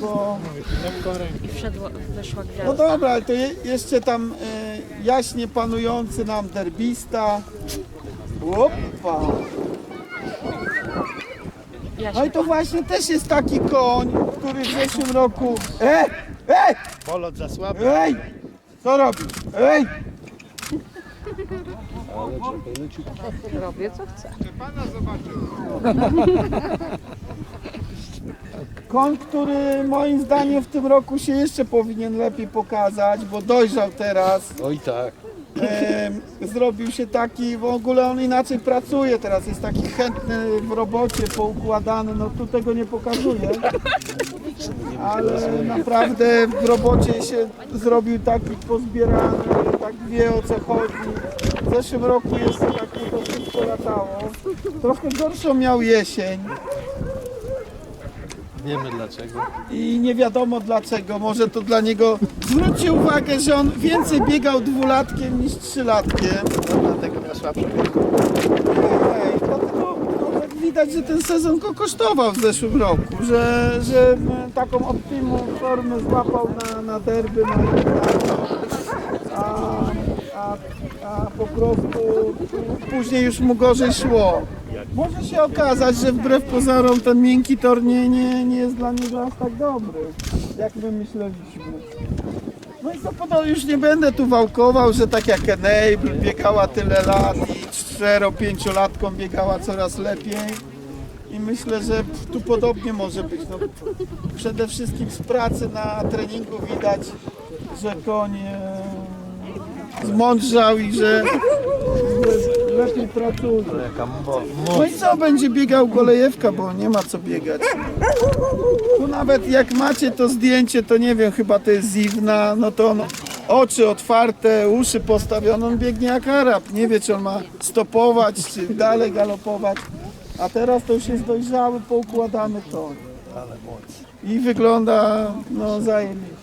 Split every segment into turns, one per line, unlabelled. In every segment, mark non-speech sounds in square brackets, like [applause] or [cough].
Bo...
I wszedła, wyszła
No
gwiazda.
dobra, ale to je, jeszcze tam e, jaśnie panujący nam derbista. Opa.
Ja
No i to właśnie też jest taki koń, który w zeszłym roku... E! Ej!
Polot za słaby.
Ej! Co robisz? Ej!
robię co chcę. [laughs]
Koń, który moim zdaniem w tym roku się jeszcze powinien lepiej pokazać, bo dojrzał teraz.
Oj tak.
Em, zrobił się taki, w ogóle on inaczej pracuje teraz, jest taki chętny w robocie, poukładany, no tu tego nie pokazuje, ale naprawdę w robocie się zrobił taki pozbierany, tak wie o co chodzi. W zeszłym roku jeszcze tak mu to wszystko latało. Trochę gorszą miał jesień
Wiemy dlaczego.
i nie wiadomo dlaczego. Może to dla niego. Zwróćcie uwagę, że on więcej biegał dwulatkiem niż trzylatkiem.
No, dlatego miał słabsze.
Ej, dlatego no, tak widać, że ten sezon go kosztował w zeszłym roku, że, że m, taką optimum formę złapał na, na derby, na a, a po prostu później już mu gorzej szło. Może się okazać, że wbrew pozorom ten miękki tor nie, nie, nie jest dla niego aż tak dobry, jak my myśleliśmy. No i co podobno już nie będę tu wałkował, że tak jak Enable biegała tyle lat i 4-5-latką biegała coraz lepiej. I myślę, że tu podobnie może być. No, przede wszystkim z pracy na treningu widać, że koń e, zmądrzał i że lepiej pracuje. No i co będzie biegał Golejewka, bo nie ma co biegać. Tu nawet jak macie to zdjęcie, to nie wiem, chyba to jest Ziwna, no to on oczy otwarte, uszy postawione, on biegnie jak Arab. Nie wie, czy on ma stopować, czy dalej galopować. A teraz to już jest dojrzały, poukładany
moc.
I wygląda, no zajebiście.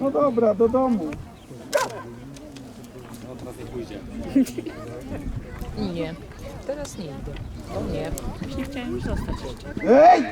No dobra, do domu.
No teraz nie pójdzie.
Nie. Teraz nie idę. O nie. Właśnie chciałem już zostać jeszcze.
Ej!